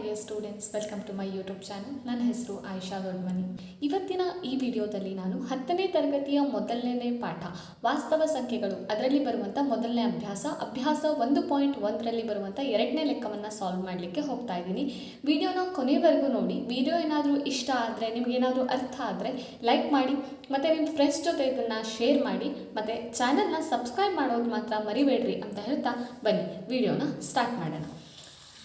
Dear students welcome to my YouTube channel ನನ್ನ ಹೆಸರು ಆಯಿಷಾ ದೊಡ್ಮನಿ. ಇವತ್ತಿನ ಈ ವಿಡಿಯೋದಲ್ಲಿ ನಾನು ಹತ್ತನೇ ತರಗತಿಯ ಮೊದಲನೇ ಪಾಠ. ವಾಸ್ತವ ಸಂಖ್ಯೆಗಳು, ಅದರಲ್ಲಿ ಬರುವಂಥ ಮೊದಲನೇ ಅಭ್ಯಾಸ ಅಭ್ಯಾಸ ಒಂದು ಪಾಯಿಂಟ್ ಒಂದರಲ್ಲಿ ಬರುವಂಥ ಎರಡನೇ ಲೆಕ್ಕವನ್ನು ಸಾಲ್ವ್ ಮಾಡಲಿಕ್ಕೆ ಹೋಗ್ತಾ ಇದ್ದೀನಿ. ವಿಡಿಯೋನ ಕೊನೆವರೆಗೂ ನೋಡಿ. ವಿಡಿಯೋ ಏನಾದರೂ ಇಷ್ಟ ಆದರೆ ನಿಮಗೇನಾದರೂ ಅರ್ಥ ಆದರೆ ಲೈಕ್ ಮಾಡಿ, ಮತ್ತು ನಿಮ್ಮ ಫ್ರೆಂಡ್ಸ್ ಜೊತೆ ಇದನ್ನು ಶೇರ್ ಮಾಡಿ, ಮತ್ತು ಚಾನಲ್ನ ಸಬ್ಸ್ಕ್ರೈಬ್ ಮಾಡೋದು ಮಾತ್ರ ಮರಿಬೇಡ್ರಿ ಅಂತ ಹೇಳ್ತಾ ಬನ್ನಿ. ವಿಡಿಯೋನ ಸ್ಟಾರ್ಟ್ ಮಾಡೋಣ.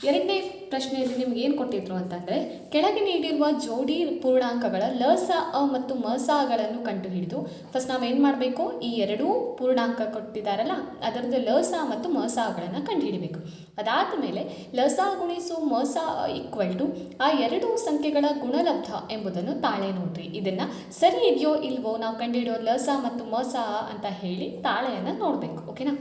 ಎರಡನೇ ಪ್ರಶ್ನೆಯಲ್ಲಿ ನಿಮ್ಗೆ ಏನು ಕೊಟ್ಟಿದ್ರು ಅಂತಂದರೆ, ಕೆಳಗೆ ನೀಡಿರುವ ಜೋಡಿ ಪೂರ್ಣಾಂಕಗಳ ಲಸ ಅ ಮತ್ತು ಮಸಗಳನ್ನು ಕಂಡುಹಿಡಿದು. ಫಸ್ಟ್ ನಾವು ಏನು ಮಾಡಬೇಕು? ಈ ಎರಡೂ ಪೂರ್ಣಾಂಕ ಕೊಟ್ಟಿದ್ದಾರಲ್ಲ, ಅದರದ್ದು ಲಸ ಮತ್ತು ಮಸಗಳನ್ನು ಕಂಡುಹಿಡಬೇಕು. ಅದಾದ ಮೇಲೆ ಲಸ ಗುಣಿಸು ಮಸ ಈಕ್ವಲ್ ಟು ಆ ಎರಡು ಸಂಖ್ಯೆಗಳ ಗುಣಲಬ್ಧ ಎಂಬುದನ್ನು ತಾಳೆ ನೋಡ್ರಿ. ಇದನ್ನು ಸರಿ ಇದೆಯೋ ಇಲ್ವೋ ನಾವು ಕಂಡುಹಿಡಿಯೋ ಲಸ ಮತ್ತು ಮಸ ಅಂತ ಹೇಳಿ ತಾಳೆಯನ್ನು ನೋಡಬೇಕು. ಓಕೆನಾ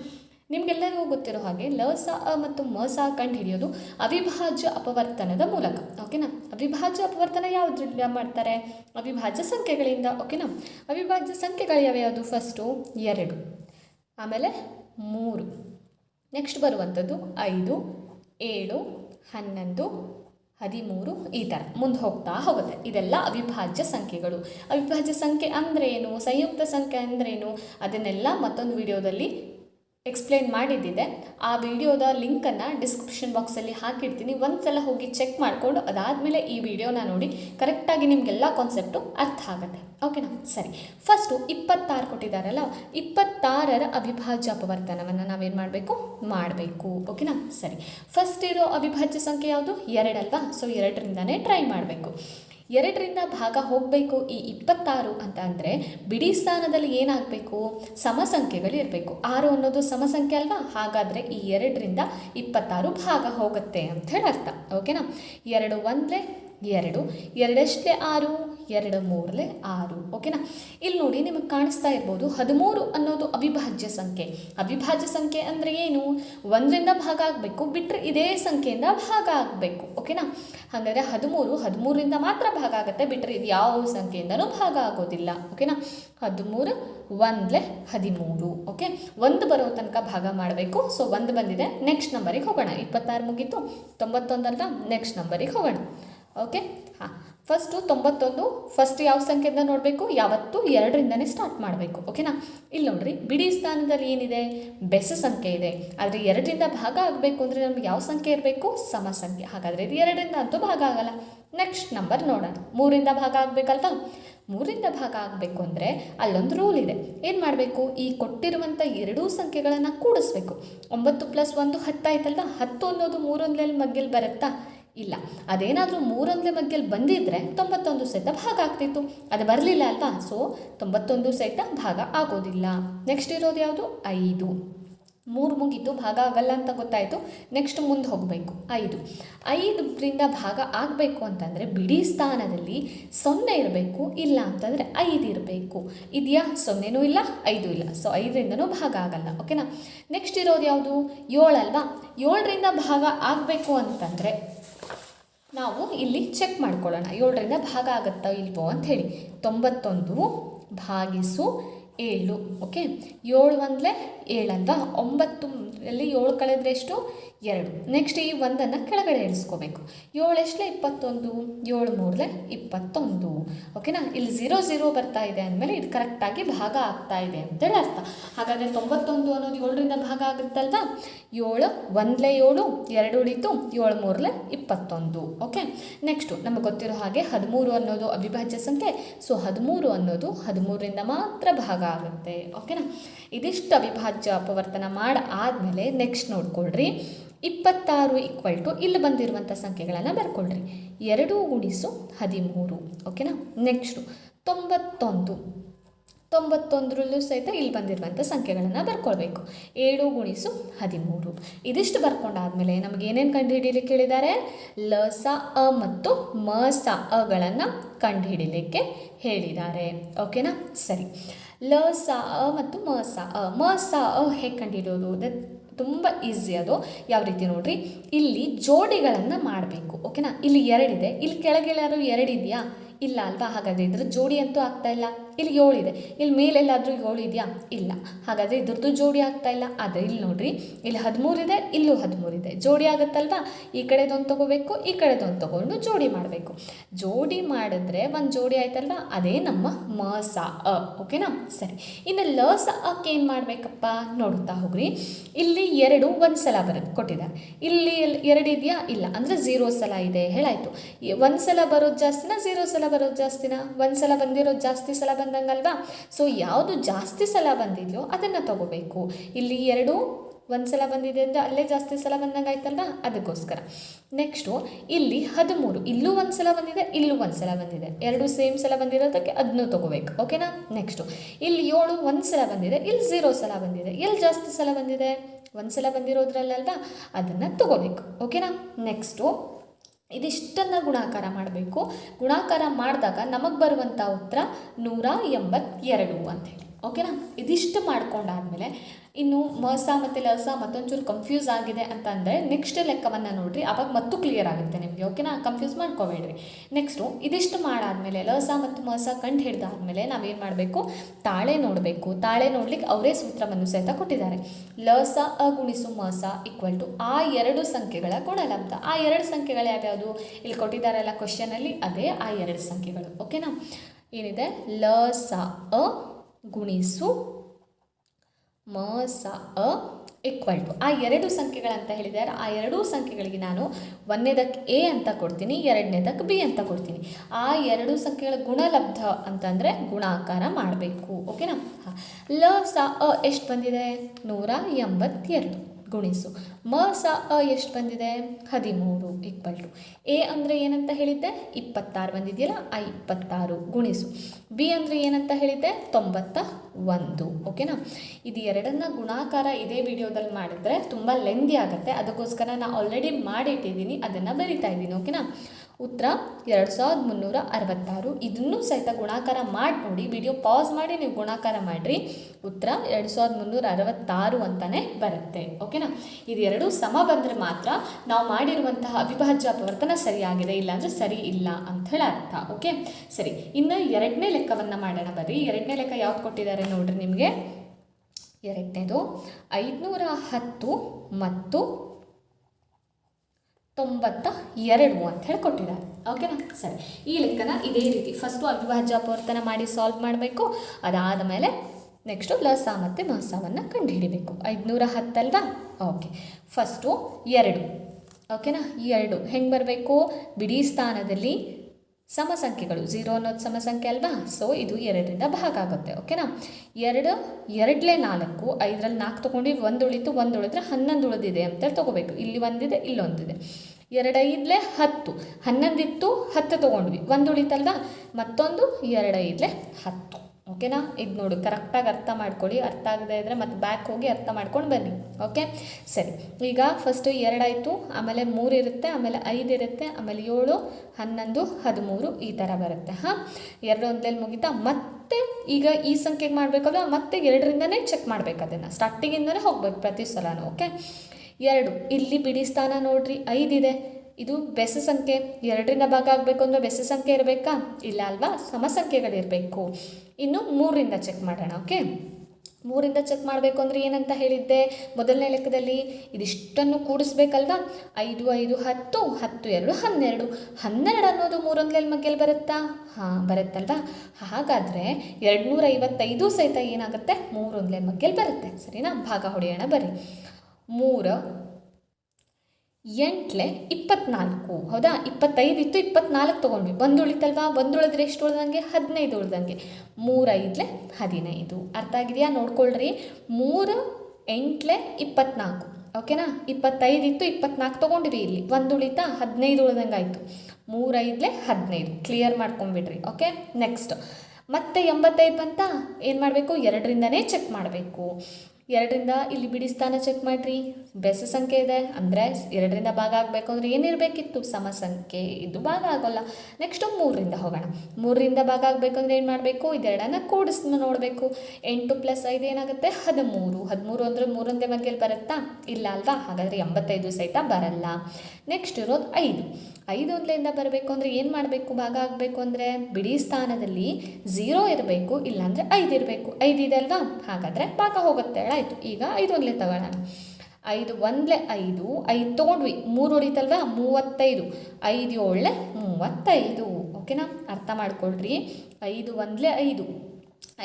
ನಿಮಗೆಲ್ಲರಿಗೂ ಗೊತ್ತಿರೋ ಹಾಗೆ ಲ, ಸ, ಅ ಮತ್ತು ಮ ಸ ಕಂಡು ಹಿಡಿಯೋದು ಅವಿಭಾಜ್ಯ ಅಪವರ್ತನದ ಮೂಲಕ. ಓಕೆನಾ? ಅವಿಭಾಜ್ಯ ಅಪವರ್ತನ ಯಾವುದ್ರಿಂದ ಮಾಡ್ತಾರೆ? ಅವಿಭಾಜ್ಯ ಸಂಖ್ಯೆಗಳಿಂದ. ಓಕೆನಾ? ಅವಿಭಾಜ್ಯ ಸಂಖ್ಯೆಗಳು ಯಾವ್ಯಾವುದು? ಫಸ್ಟು ಎರಡು, ಆಮೇಲೆ ಮೂರು ನೆಕ್ಸ್ಟ್ ಬರುವಂಥದ್ದು ಐದು, ಏಳು, ಹನ್ನೊಂದು, ಹದಿಮೂರು, ಈ ಥರ. ಮುಂದೆ ಹೋಗ್ತಾ ಹೋಗುತ್ತೆ. ಇದೆಲ್ಲ ಅವಿಭಾಜ್ಯ ಸಂಖ್ಯೆಗಳು. ಅವಿಭಾಜ್ಯ ಸಂಖ್ಯೆ ಅಂದ್ರೇನು? ಸಂಯುಕ್ತ ಸಂಖ್ಯೆ ಅಂದ್ರೇನು? ಅದನ್ನೆಲ್ಲ ಮತ್ತೊಂದು ವಿಡಿಯೋದಲ್ಲಿ ಎಕ್ಸ್ಪ್ಲೇನ್ ಮಾಡಿದ್ದಿದೆ. ಆ ವಿಡಿಯೋದ ಲಿಂಕನ್ನು ಡಿಸ್ಕ್ರಿಪ್ಷನ್ ಬಾಕ್ಸಲ್ಲಿ ಹಾಕಿರ್ತೀನಿ ಒಂದು ಸಲ ಹೋಗಿ ಚೆಕ್ ಮಾಡಿಕೊಂಡು ಅದಾದಮೇಲೆ ಈ ವಿಡಿಯೋನ ನೋಡಿ ಕರೆಕ್ಟಾಗಿ ನಿಮಗೆಲ್ಲ ಕಾನ್ಸೆಪ್ಟು ಅರ್ಥ ಆಗುತ್ತೆ. ಓಕೆನಾ ಸರಿ. ಫಸ್ಟು ಇಪ್ಪತ್ತಾರು ಕೊಟ್ಟಿದ್ದಾರಲ್ಲ, ಇಪ್ಪತ್ತಾರರ ಅವಿಭಾಜ್ಯ ಅಪವರ್ತನವನ್ನು ನಾವೇನು ಮಾಡಬೇಕು? ಮಾಡಬೇಕು. ಓಕೆನಾ ಸರಿ. ಫಸ್ಟ್ ಇರೋ ಅವಿಭಾಜ್ಯ ಸಂಖ್ಯೆ ಯಾವುದು? ಎರಡಲ್ವಾ? ಸೊ ಎರಡರಿಂದನೇ ಟ್ರೈ ಮಾಡಬೇಕು. ಎರಡರಿಂದ ಭಾಗ ಹೋಗಬೇಕು ಈ ಇಪ್ಪತ್ತಾರು ಅಂತ ಅಂದರೆ ಬಿಡಿ ಸ್ಥಾನದಲ್ಲಿ ಏನಾಗಬೇಕು? ಸಮಸಂಖ್ಯೆಗಳು ಇರಬೇಕು. ಆರು ಅನ್ನೋದು ಸಮಸಂಖ್ಯೆ ಅಲ್ವಾ? ಹಾಗಾದರೆ ಈ ಎರಡರಿಂದ ಇಪ್ಪತ್ತಾರು ಭಾಗ ಹೋಗುತ್ತೆ ಅಂತ ಹೇಳಿ ಅರ್ಥ ಓಕೆನಾ ಎರಡು ಒಂದಲೇ ಎರಡು. ಎರಡಷ್ಟೇ ಆರು? ಎರಡು, ಮೂರಲೆ ಆರು. ಓಕೆನಾ ಇಲ್ಲಿ ನೋಡಿ ನಿಮಗೆ ಕಾಣಿಸ್ತಾ ಇರ್ಬೋದು ಹದಿಮೂರು ಅನ್ನೋದು ಅವಿಭಾಜ್ಯ ಸಂಖ್ಯೆ. ಅವಿಭಾಜ್ಯ ಸಂಖ್ಯೆ ಅಂದರೆ ಏನು? ಒಂದರಿಂದ ಭಾಗ ಆಗಬೇಕು ಬಿಟ್ಟರೆ ಇದೇ ಸಂಖ್ಯೆಯಿಂದ ಭಾಗ ಆಗಬೇಕು. ಓಕೆನಾ ಹಾಗಾದರೆ ಹದಿಮೂರು, ಹದಿಮೂರರಿಂದ ಮಾತ್ರ ಭಾಗ ಆಗುತ್ತೆ ಬಿಟ್ಟರೆ ಇದು ಯಾವ ಸಂಖ್ಯೆಯಿಂದನೂ ಭಾಗ ಆಗೋದಿಲ್ಲ. ಓಕೆನಾ ಹದಿಮೂರು, ಒಂದಲೆ ಹದಿಮೂರು. ಓಕೆ ಒಂದು ಬರೋ ತನಕ ಭಾಗ ಮಾಡಬೇಕು. ಸೊ ಒಂದು ಬಂದಿದೆ ನೆಕ್ಸ್ಟ್ ನಂಬರಿಗೆ ಹೋಗೋಣ. ಇಪ್ಪತ್ತಾರು ಮುಗೀತು ತೊಂಬತ್ತೊಂದಲ್ಲ ನೆಕ್ಸ್ಟ್ ನಂಬರಿಗೆ ಹೋಗೋಣ. ಓಕೆ ಹಾಂ. ಫಸ್ಟು ತೊಂಬತ್ತೊಂದು ಫಸ್ಟ್ ಯಾವ ಸಂಖ್ಯೆಯಿಂದ ನೋಡಬೇಕು? ಯಾವತ್ತು ಎರಡರಿಂದನೇ ಸ್ಟಾರ್ಟ್ ಮಾಡಬೇಕು ಓಕೆನಾ ಇಲ್ಲಿ ನೋಡ್ರಿ, ಬಿಡಿ ಸ್ಥಾನದಲ್ಲಿ ಏನಿದೆ? ಬೆಸ ಸಂಖ್ಯೆ ಇದೆ. ಆದರೆ ಎರಡರಿಂದ ಭಾಗ ಆಗಬೇಕು ಅಂದರೆ ನಮ್ಗೆ ಯಾವ ಸಂಖ್ಯೆ ಇರಬೇಕು? ಸಮ ಸಂಖ್ಯೆ. ಹಾಗಾದರೆ ಇದು ಎರಡರಿಂದ ಅಂತೂ ಭಾಗ ಆಗಲ್ಲ. ನೆಕ್ಸ್ಟ್ ನಂಬರ್ ನೋಡೋಣ. ಮೂರಿಂದ ಭಾಗ ಆಗಬೇಕಲ್ವಾ? ಮೂರಿಂದ ಭಾಗ ಆಗಬೇಕು ಅಂದರೆ ಅಲ್ಲೊಂದು ರೂಲ್ ಇದೆ. ಏನು ಮಾಡಬೇಕು? ಈ ಕೊಟ್ಟಿರುವಂಥ ಎರಡೂ ಸಂಖ್ಯೆಗಳನ್ನು ಕೂಡಿಸ್ಬೇಕು. ಒಂಬತ್ತು ಪ್ಲಸ್ ಒಂದು ಹತ್ತಾಯ್ತಲ್ವಾ? ಹತ್ತು ಅನ್ನೋದು ಮೂರೊಂದರಲ್ಲಿ ಮಗ್ಗಿಲ್ ಬರುತ್ತಾ? ಇಲ್ಲ. ಅದೇನಾದರೂ ಮೂರೊಂದನೇ ಮಗ್ಗಲ್ಲಿ ಬಂದಿದ್ದರೆ ತೊಂಬತ್ತೊಂದು ಸಹಿತ ಭಾಗ ಆಗ್ತಿತ್ತು. ಅದು ಬರಲಿಲ್ಲ ಅಲ್ವಾ? ಸೊ ತೊಂಬತ್ತೊಂದು ಸಹಿತ ಭಾಗ ಆಗೋದಿಲ್ಲ. ನೆಕ್ಸ್ಟ್ ಇರೋದು ಯಾವುದು? ಐದು. ಮೂರು ಮುಗೀತು, ಭಾಗ ಆಗಲ್ಲ ಅಂತ ಗೊತ್ತಾಯಿತು. ನೆಕ್ಸ್ಟ್ ಮುಂದೆ ಹೋಗಬೇಕು. ಐದು. ಐದರಿಂದ ಭಾಗ ಆಗಬೇಕು ಅಂತಂದರೆ ಬಿಡಿ ಸ್ಥಾನದಲ್ಲಿ ಸೊನ್ನೆ ಇರಬೇಕು, ಇಲ್ಲ ಅಂತಂದರೆ ಐದು ಇರಬೇಕು. ಇದೆಯಾ? ಸೊನ್ನೆನೂ ಇಲ್ಲ, ಐದು ಇಲ್ಲ. ಸೊ ಐದರಿಂದನೂ ಭಾಗ ಆಗಲ್ಲ. ಓಕೆನಾ ನೆಕ್ಸ್ಟ್ ಇರೋದು ಯಾವುದು? ಏಳಲ್ವಾ ಏಳರಿಂದ ಭಾಗ ಆಗಬೇಕು ಅಂತಂದರೆ ನಾವು ಇಲ್ಲಿ ಚೆಕ್ ಮಾಡ್ಕೊಳ್ಳೋಣ. ಏಳರಿಂದ ಭಾಗ ಆಗುತ್ತಾ ಇಲ್ವೋ ಅಂತ ಹೇಳಿ. ತೊಂಬತ್ತೊಂದು ಭಾಗಿಸು ಏಳು ಓಕೆ ಏಳು ಒಂದಲೇ ಏಳಲ್ವಾ ಒಂಬತ್ತು ಅಲ್ಲಿ ಏಳು ಕಳೆದ್ರೆ ಎಷ್ಟು? ಎರಡು. ನೆಕ್ಸ್ಟ್ ಈ ಒಂದನ್ನು ಕೆಳಗಡೆ ಇಳಿಸ್ಕೋಬೇಕು ಏಳು ಎಷ್ಟಲೇ ಇಪ್ಪತ್ತೊಂದು? ಏಳು ಮೂರಲೆ ಇಪ್ಪತ್ತೊಂದು. ಓಕೆನಾ ಇಲ್ಲಿ ಝೀರೋ ಝೀರೋ ಬರ್ತಾ ಇದೆ ಅಂದಮೇಲೆ ಇದು ಕರೆಕ್ಟಾಗಿ ಭಾಗ ಆಗ್ತಾ ಇದೆ ಅಂತೇಳಿ ಅರ್ಥ. ಹಾಗಾದರೆ ತೊಂಬತ್ತೊಂದು ಅನ್ನೋದು ಏಳರಿಂದ ಭಾಗ ಆಗುತ್ತಲ್ವಾ? ಏಳು ಒಂದಲೇ ಏಳು, ಎರಡು ಉಳಿತು ಏಳು ಮೂರಲೆ ಇಪ್ಪತ್ತೊಂದು. ಓಕೆ ನೆಕ್ಸ್ಟು ನಮಗೆ ಗೊತ್ತಿರೋ ಹಾಗೆ ಹದಿಮೂರು ಅನ್ನೋದು ಅವಿಭಾಜ್ಯ ಸಂಖ್ಯೆ. ಸೊ ಹದಿಮೂರು ಅನ್ನೋದು ಹದಿಮೂರರಿಂದ ಮಾತ್ರ ಭಾಗ ಆಗುತ್ತೆ. ಓಕೆನಾ ಇದಿಷ್ಟು ಅವಿಭಾಜ್ಯ ಅಪವರ್ತನ ಮಾಡಿ ಆದಮೇಲೆ ನೆಕ್ಸ್ಟ್ ನೋಡ್ಕೊಳ್ರಿ. ಇಪ್ಪತ್ತಾರು ಈಕ್ವಲ್ ಟು ಇಲ್ಲಿ ಬಂದಿರುವಂಥ ಸಂಖ್ಯೆಗಳನ್ನು ಬರ್ಕೊಳ್ರಿ. ಎರಡು ಗುಣಿಸು ಹದಿಮೂರು ಓಕೆನಾ ನೆಕ್ಸ್ಟು ತೊಂಬತ್ತೊಂದು. ತೊಂಬತ್ತೊಂದರಲ್ಲೂ ಸಹಿತ ಇಲ್ಲಿ ಬಂದಿರುವಂಥ ಸಂಖ್ಯೆಗಳನ್ನು ಬರ್ಕೊಳ್ಬೇಕು. ಏಳು ಗುಣಿಸು ಹದಿಮೂರು. ಇದಿಷ್ಟು ಬರ್ಕೊಂಡಾದ್ಮೇಲೆ ನಮಗೆ ಏನೇನು ಕಂಡುಹಿಡಿಯಲಿಕ್ಕೆ ಹೇಳಿದ್ದಾರೆ? ಲ, ಸ, ಅ ಮತ್ತು ಮ, ಸ ಅಗಳನ್ನು ಕಂಡುಹಿಡಿಯಲಿಕ್ಕೆ ಹೇಳಿದ್ದಾರೆ. ಓಕೆನಾ ಸರಿ. ಲ, ಸ, ಅ ಮತ್ತು ಮ, ಸ, ಅ. ಮ, ಸ, ಅ ಹೇಗೆ ಕಂಡುಹಿಡಿಯೋದು ದಟ್ ತುಂಬ ಈಸಿ ಅದು. ಯಾವ ರೀತಿ ನೋಡ್ರಿ? ಇಲ್ಲಿ ಜೋಡಿಗಳನ್ನು ಮಾಡಬೇಕು ಓಕೆನಾ ಇಲ್ಲಿ ಎರಡಿದೆ. ಇಲ್ಲಿ ಕೆಳಗೆ ಯಾರು ಎರಡಿದೆಯಾ? ಇಲ್ಲ ಅಲ್ವಾ? ಹಾಗಾದರೆ ಇದ್ರ ಜೋಡಿ ಅಂತೂ ಆಗ್ತಾ ಇಲ್ಲ. ಇಲ್ಲಿ ಏಳಿದೆ. ಇಲ್ಲಿ ಮೇಲೆಲ್ಲಾದರೂ ಏಳು ಇದೆಯಾ ಇಲ್ಲ. ಹಾಗಾದರೆ ಇದ್ರದ್ದು ಜೋಡಿ ಆಗ್ತಾ ಇಲ್ಲ. ಆದರೆ ಇಲ್ಲಿ ನೋಡ್ರಿ, ಇಲ್ಲಿ ಹದಿಮೂರು ಇದೆ, ಇಲ್ಲೂ ಹದಿಮೂರು ಇದೆ. ಜೋಡಿ ಆಗುತ್ತಲ್ವಾ? ಈ ಕಡೆದೊಂದು ತೊಗೋಬೇಕು, ಈ ಕಡೆದೊಂದು ತೊಗೊಂಡು ಜೋಡಿ ಮಾಡಬೇಕು. ಜೋಡಿ ಮಾಡಿದ್ರೆ ಒಂದು ಜೋಡಿ ಆಯ್ತಲ್ವಾ? ಅದೇ ನಮ್ಮ ಮ, ಸ, ಅ, ಓಕೆನಾ? ಸರಿ. ಇನ್ನು ಲ, ಸ, ಅಕ್ಕೆ ಏನು ಮಾಡಬೇಕಪ್ಪ? ನೋಡುತ್ತಾ ಹೋಗ್ರಿ. ಇಲ್ಲಿ ಎರಡು ಒಂದು ಸಲ ಬರೋದು ಕೊಟ್ಟಿದ್ದಾರೆ. ಇಲ್ಲಿ ಎರಡು ಇದೆಯಾ? ಇಲ್ಲ. ಅಂದರೆ ಝೀರೋ ಸಲ ಇದೆ. ಹೇಳಾಯಿತು. ಒಂದು ಸಲ ಬರೋದು ಜಾಸ್ತಿನಾ? ಝೀರೋ ಸಲ ಬರೋದು ಜಾಸ್ತಿನಾ? ಒಂದು ಸಲ ಬಂದಿರೋದು ಜಾಸ್ತಿ ಸಲ ಬಂದಂಗಲ್ವಾ? ಸೊ ಯಾವುದು ಜಾಸ್ತಿ ಸಲ ಬಂದಿದೆಯೋ ಅದನ್ನು ತಗೋಬೇಕು. ಇಲ್ಲಿ ಎರಡು, ಒಂದು ಸಲ ಬಂದಿದೆ ಅಂದರೆ ಅಲ್ಲೇ ಜಾಸ್ತಿ ಸಲ ಬಂದಂಗೆ ಆಯ್ತಲ್ವ ಅದಕ್ಕೋಸ್ಕರ. ನೆಕ್ಸ್ಟು ಇಲ್ಲಿ ಹದಿಮೂರು. ಇಲ್ಲೂ ಒಂದು ಸಲ ಬಂದಿದೆ, ಇಲ್ಲೂ ಒಂದು ಸಲ ಬಂದಿದೆ. ಎರಡು ಸೇಮ್ ಸಲ ಬಂದಿರೋದಕ್ಕೆ ಅದನ್ನು ತೊಗೋಬೇಕು. ಓಕೆನಾ ನೆಕ್ಸ್ಟು ಇಲ್ಲಿ ಏಳು, ಒಂದು ಸಲ ಬಂದಿದೆ, ಇಲ್ಲಿ ಝೀರೋ ಸಲ ಬಂದಿದೆ. ಎಲ್ಲಿ ಜಾಸ್ತಿ ಸಲ ಬಂದಿದೆ? ಒಂದು ಸಲ ಬಂದಿರೋದ್ರಲ್ಲಲ್ವಾ? ಅದನ್ನು ತಗೋಬೇಕು. ಓಕೆನಾ ನೆಕ್ಸ್ಟು ಇದಿಷ್ಟನ್ನು ಗುಣಾಕಾರ ಮಾಡಬೇಕು. ಗುಣಾಕಾರ ಮಾಡಿದಾಗ ನಮಗೆ ಬರುವಂಥ ಉತ್ತರ ನೂರ ಎಂಬತ್ತೆರಡು ಅಂಥೇಳಿ ಓಕೆನಾ ಇದಿಷ್ಟು ಮಾಡ್ಕೊಂಡಾದ್ಮೇಲೆ ಇನ್ನು ಮಸ ಮತ್ತು ಲಸ ಮತ್ತೊಂಚೂರು ಕನ್ಫ್ಯೂಸ್ ಆಗಿದೆ ಅಂತ ಅಂದರೆ ನೆಕ್ಸ್ಟ್ ಲೆಕ್ಕವನ್ನು ನೋಡಿರಿ, ಅವಾಗ ಮತ್ತು ಕ್ಲಿಯರ್ ಆಗುತ್ತೆ ನಿಮಗೆ ಓಕೆನಾ ಕನ್ಫ್ಯೂಸ್ ಮಾಡ್ಕೋಬೇಡ್ರಿ. ನೆಕ್ಸ್ಟು ಇದಿಷ್ಟು ಮಾಡಾದಮೇಲೆ ಲಸ ಮತ್ತು ಮಸ ಕಂಡು ಹಿಡ್ದಾದ್ಮೇಲೆ ನಾವೇನು ಮಾಡಬೇಕು? ತಾಳೆ ನೋಡಬೇಕು. ತಾಳೆ ನೋಡ್ಲಿಕ್ಕೆ ಅವರೇ ಸೂತ್ರವನ್ನು ಸಹಿತ ಕೊಟ್ಟಿದ್ದಾರೆ. ಲಸ ಅ ಗುಣಿಸು ಮಸ ಈಕ್ವಲ್ ಟು ಆ ಎರಡು ಸಂಖ್ಯೆಗಳ ಗುಣಲಬ್ಧ ಆ ಎರಡು ಸಂಖ್ಯೆಗಳು ಯಾವ್ಯಾವುದು? ಇಲ್ಲಿ ಕೊಟ್ಟಿದ್ದಾರಲ್ಲ ಕ್ವಶನಲ್ಲಿ ಅದೇ ಆ ಎರಡು ಸಂಖ್ಯೆಗಳು ಓಕೆನಾ ಏನಿದೆ? ಲಸ ಅ ಗುಣಿಸು ಮ, ಸ, ಅ ಈಕ್ವಲ್ ಟು ಆ ಎರಡು ಸಂಖ್ಯೆಗಳಂತ ಹೇಳಿದ್ದಾರೆ ಆ ಎರಡೂ ಸಂಖ್ಯೆಗಳಿಗೆ ನಾನು ಒಂದನೇದಕ್ಕೆ ಎ ಅಂತ ಕೊಡ್ತೀನಿ ಎರಡನೇದಕ್ಕೆ ಬಿ ಅಂತ ಕೊಡ್ತೀನಿ. ಆ ಎರಡು ಸಂಖ್ಯೆಗಳ ಗುಣಲಬ್ಧ ಅಂತಂದರೆ ಗುಣಾಕಾರ ಮಾಡಬೇಕು. ಓಕೆನಾ? ಹಾಂ. ಲ, ಸ, ಅ ಎಷ್ಟು ಬಂದಿದೆ? ನೂರ ಎಂಬತ್ತೆರಡು. ಗುಣಿಸು. ಮ, ಸ, ಅ ಎಷ್ಟು ಬಂದಿದೆ? ಹದಿಮೂರು ಈಕ್ವಲ್ ಟು ಎ ಅಂದರೆ ಏನಂತ ಹೇಳಿದ್ದೆ? ಇಪ್ಪತ್ತಾರು ಬಂದಿದೆಯಲ್ಲ, ಆ ಇಪ್ಪತ್ತಾರು ಗುಣಿಸು. ಬಿ ಅಂದರೆ ಏನಂತ ಹೇಳಿದ್ದೆ? ತೊಂಬತ್ತ ಒಂದು, ಓಕೆನಾ? ಇದು ಎರಡನ್ನ ಗುಣಾಕಾರ ಇದೇ ವಿಡಿಯೋದಲ್ಲಿ ಮಾಡಿದ್ರೆ ತುಂಬ ಲೆಂದಿ ಆಗುತ್ತೆ. ಅದಕ್ಕೋಸ್ಕರ ನಾನು ಆಲ್ರೆಡಿ ಮಾಡಿಟ್ಟಿದ್ದೀನಿ, ಅದನ್ನು ಬರಿತಾ ಇದ್ದೀನಿ, ಓಕೆನಾ? ಉತ್ತರ ಎರಡು ಸಾವಿರದ ಮುನ್ನೂರ ಅರವತ್ತಾರು. ಇದನ್ನು ಸಹಿತ ಗುಣಾಕಾರ ಮಾಡಿ, ನೋಡಿ ವಿಡಿಯೋ ಪಾಸ್ ಮಾಡಿ, ನೀವು ಗುಣಾಕಾರ ಮಾಡಿರಿ. ಉತ್ತರ ಎರಡು ಸಾವಿರದ ಮುನ್ನೂರ ಅರವತ್ತಾರು ಅಂತಲೇ ಬರುತ್ತೆ ಓಕೆನಾ ಇದು ಎರಡೂ ಸಮ ಬಂದರೆ ಮಾತ್ರ ನಾವು ಮಾಡಿರುವಂತಹ ಅವಿಭಾಜ್ಯ ಅಪವರ್ತನ ಸರಿಯಾಗಿದೆ, ಇಲ್ಲಾಂದರೆ ಸರಿ ಇಲ್ಲ ಅಂತ ಹೇಳಿ ಅರ್ಥ ಓಕೆ ಸರಿ, ಇನ್ನು ಎರಡನೇ ಲೆಕ್ಕವನ್ನು ಮಾಡೋಣ ಬರ್ರಿ. ಎರಡನೇ ಲೆಕ್ಕ ಯಾವ್ದು ಕೊಟ್ಟಿದ್ದಾರೆ ನೋಡ್ರಿ ನಿಮಗೆ? ಎರಡನೇದು ಐದುನೂರ ಹತ್ತು ಮತ್ತು ತೊಂಬತ್ತ ಎರಡು ಅಂತ ಹೇಳಿ ಕೊಟ್ಟಿದ್ದಾರೆ ಓಕೆನಾ ಸರಿ. ಈ ಲೆಕ್ಕನ ಇದೇ ರೀತಿ. ಫಸ್ಟು ಅವಿಭಾಜ್ಯ ಅಪವರ್ತನ ಮಾಡಿ ಸಾಲ್ವ್ ಮಾಡಬೇಕು. ಅದಾದ ಮೇಲೆ ನೆಕ್ಸ್ಟು ಲಸ ಮತ್ತು ಮಸವನ್ನು ಕಂಡುಹಿಡಿಬೇಕು. ಐದುನೂರ ಹತ್ತಲ್ವಾ? ಓಕೆ ಫಸ್ಟು ಎರಡು. ಓಕೆನಾ ಎರಡು. ಹೆಂಗೆ ಬರಬೇಕು? ಬಿಡಿ ಸ್ಥಾನದಲ್ಲಿ ಸಮ ಸಂಖ್ಯೆಗಳು ಝೀರೋ ಅನ್ನೋದು ಸಮ ಸಂಖ್ಯೆ ಅಲ್ವಾ? ಸೊ ಇದು ಎರಡರಿಂದ ಭಾಗ ಆಗುತ್ತೆ ಓಕೆನಾ ಎರಡು, ಎರಡಲೇ ನಾಲ್ಕು, ಐದರಲ್ಲಿ ನಾಲ್ಕು ತೊಗೊಂಡು ಒಂದು ಉಳಿತು ಒಂದು ಉಳಿದ್ರೆ ಹನ್ನೊಂದು ಉಳಿದಿದೆ ಅಂತೇಳಿ ತೊಗೋಬೇಕು. ಇಲ್ಲಿ ಒಂದಿದೆ ಇಲ್ಲೊಂದಿದೆ ಎರಡು ಐದಲೇ ಹತ್ತು, ಹನ್ನೊಂದಿತ್ತು, ಹತ್ತು ತೊಗೊಂಡ್ವಿ. ಒಂದು ಉಳಿತಲ್ವಾ ಮತ್ತೊಂದು ಎರಡು ಐದಲೇ ಹತ್ತು. ಓಕೆನಾ? ಇದು ನೋಡಿ ಕರೆಕ್ಟಾಗಿ ಅರ್ಥ ಮಾಡ್ಕೊಳ್ಳಿ. ಅರ್ಥ ಆಗದೆ ಇದ್ದರೆ ಮತ್ತೆ ಬ್ಯಾಕ್ ಹೋಗಿ ಅರ್ಥ ಮಾಡ್ಕೊಂಡು ಬನ್ನಿ. ಓಕೆ? ಸರಿ. ಈಗ ಫಸ್ಟು ಎರಡಾಯಿತು, ಆಮೇಲೆ ಮೂರು ಇರುತ್ತೆ, ಆಮೇಲೆ ಐದು ಇರುತ್ತೆ, ಆಮೇಲೆ ಏಳು, ಹನ್ನೊಂದು, ಹದಿಮೂರು ಈ ಥರ ಬರುತ್ತೆ, ಹಾಂ? ಎರಡು ಒಂದ್ಲೇ ಮುಗಿತಾ ಮತ್ತೆ ಈಗ ಈ ಸಂಖ್ಯೆಗೆ ಮಾಡಬೇಕಲ್ಲ ಮತ್ತೆ ಎರಡರಿಂದನೇ ಚೆಕ್ ಮಾಡಬೇಕು ಅದನ್ನು. ಸ್ಟಾರ್ಟಿಂಗಿಂದನೇ ಹೋಗ್ಬೇಕು ಪ್ರತಿ ಸಲನೂ, ಓಕೆ? ಎರಡು. ಇಲ್ಲಿ ಬಿಡಿ ಸ್ಥಾನ ನೋಡ್ರಿ ಐದಿದೆ ಇದು ಬೆಸ ಸಂಖ್ಯೆ ಎರಡರಿಂದ ಭಾಗ ಆಗಬೇಕು ಅಂದರೆ ಬೆಸ ಸಂಖ್ಯೆ ಇರಬೇಕಾ? ಇಲ್ಲ ಅಲ್ವಾ? ಸಮಸಂಖ್ಯೆಗಳಿರಬೇಕು. ಇನ್ನು ಮೂರರಿಂದ ಚೆಕ್ ಮಾಡೋಣ ಓಕೆ ಮೂರಿಂದ ಚೆಕ್ ಮಾಡಬೇಕು ಅಂದರೆ ಏನಂತ ಹೇಳಿದ್ದೆ? ಮೊದಲನೇ ಲೆಕ್ಕದಲ್ಲಿ ಇದಿಷ್ಟನ್ನು ಕೂಡಿಸ್ಬೇಕಲ್ವಾ? ಐದು ಐದು, ಹತ್ತು ಹತ್ತು, ಎರಡು, ಹನ್ನೆರಡು. ಹನ್ನೆರಡು ಅನ್ನೋದು ಮೂರೊಂದರಲ್ಲಿ ಮಗ್ಗೆಲ್ಲಿ ಬರುತ್ತಾ? ಹಾಂ, ಬರುತ್ತಲ್ವಾ? ಹಾಗಾದರೆ ಎರಡು ನೂರ ಐವತ್ತೈದು ಸಹಿತ ಏನಾಗುತ್ತೆ? ಮೂರೊಂದಲೇ ಮಗ್ಗೆಲ್ಲಿ ಬರುತ್ತೆ. ಸರಿನಾ? ಭಾಗ ಹೊಡೆಯೋಣ ಬರ್ರಿ ಮೂರು ಎಂಟ್ಲೆ ಇಪ್ಪತ್ನಾಲ್ಕು. ಹೌದಾ? ಇಪ್ಪತ್ತೈದು ಇತ್ತು, ಇಪ್ಪತ್ನಾಲ್ಕು ತೊಗೊಂಡ್ವಿ. ಒಂದು ಉಳಿತಲ್ವಾ? ಒಂದು ಉಳಿದ್ರೆ ಎಷ್ಟು ಉಳ್ದಂಗೆ? ಹದಿನೈದು ಉಳ್ದಂಗೆ. ಮೂರೈದ್ಲೆ ಹದಿನೈದು. ಅರ್ಥ ಆಗಿದೆಯಾ? ನೋಡ್ಕೊಳ್ರಿ. ಮೂರು ಎಂಟ್ಲೆ ಇಪ್ಪತ್ನಾಲ್ಕು. ಓಕೆನಾ? ಇಪ್ಪತ್ತೈದು ಇತ್ತು, ಇಪ್ಪತ್ನಾಲ್ಕು ತೊಗೊಂಡ್ವಿ ಇಲ್ಲಿ. ಒಂದು ಉಳಿತಾ? ಹದಿನೈದು ಉಳ್ದಂಗೆ ಆಯಿತು ಮೂರೈದ್ಲೆ ಹದಿನೈದು. Clear ಮಾಡ್ಕೊಂಬಿಡ್ರಿ okay? ನೆಕ್ಸ್ಟ್ ಮತ್ತೆ ಎಂಬತ್ತೈದು ಬಂತ? ಏನು ಮಾಡಬೇಕು? ಎರಡರಿಂದನೇ ಚೆಕ್ ಮಾಡಬೇಕು. ಎರಡರಿಂದ ಇಲ್ಲಿ ಬಿಡಿ ಸ್ಥಾನ ಚೆಕ್ ಮಾಡಿರಿ. ಬೆಸ ಸಂಖ್ಯೆ ಇದೆ. ಅಂದರೆ ಎರಡರಿಂದ ಭಾಗ ಆಗಬೇಕು ಅಂದರೆ ಏನಿರಬೇಕಿತ್ತು? ಸಮ ಸಂಖ್ಯೆ. ಇದು ಭಾಗ ಆಗೋಲ್ಲ. ನೆಕ್ಸ್ಟು ಮೂರರಿಂದ ಹೋಗೋಣ. ಮೂರರಿಂದ ಭಾಗ ಆಗಬೇಕು ಅಂದರೆ ಏನು ಮಾಡಬೇಕು? ಇದೆರಡನ್ನು ಕೂಡಿಸ್ ನೋಡಬೇಕು. ಎಂಟು ಪ್ಲಸ್ ಐದು ಏನಾಗುತ್ತೆ? ಹದಿಮೂರು. ಹದಿಮೂರು ಅಂದರೆ ಮೂರೊಂದೇ ಮಗ್ಗೆಲ್ಲಿ ಬರುತ್ತಾ? ಇಲ್ಲ ಅಲ್ವಾ? ಹಾಗಾದರೆ ಎಂಬತ್ತೈದು ಸಹಿತ ಬರಲ್ಲ. ನೆಕ್ಸ್ಟ್ ಇರೋದು ಐದು. ಐದು ಒಂದಲೆಯಿಂದ ಬರಬೇಕು ಅಂದರೆ ಏನು ಮಾಡಬೇಕು? ಭಾಗ ಆಗಬೇಕು ಅಂದರೆ ಬಿಡಿ ಸ್ಥಾನದಲ್ಲಿ ಝೀರೋ ಇರಬೇಕು, ಇಲ್ಲಾಂದರೆ ಐದು ಇರಬೇಕು. ಐದು ಇದೆ ಅಲ್ವಾ? ಹಾಗಾದರೆ ಭಾಗ ಹೋಗುತ್ತೆ. ಆಯಿತು, ಈಗ ಐದು ಒಂದ್ಲೆ ತಗೊಳ್ಳೋಣ ಐದು ಒಂದ್ಲೆ ಐದು ಐದು ತೊಗೊಂಡ್ವಿ. ಮೂರು ಹೊಡಿತಲ್ವಾ ಮೂವತ್ತೈದು. ಐದು ಏಳಲೆ ಮೂವತ್ತೈದು. ಓಕೆನಾ ಅರ್ಥ ಮಾಡ್ಕೊಳ್ರಿ. ಐದು ಒಂದ್ಲೆ ಐದು.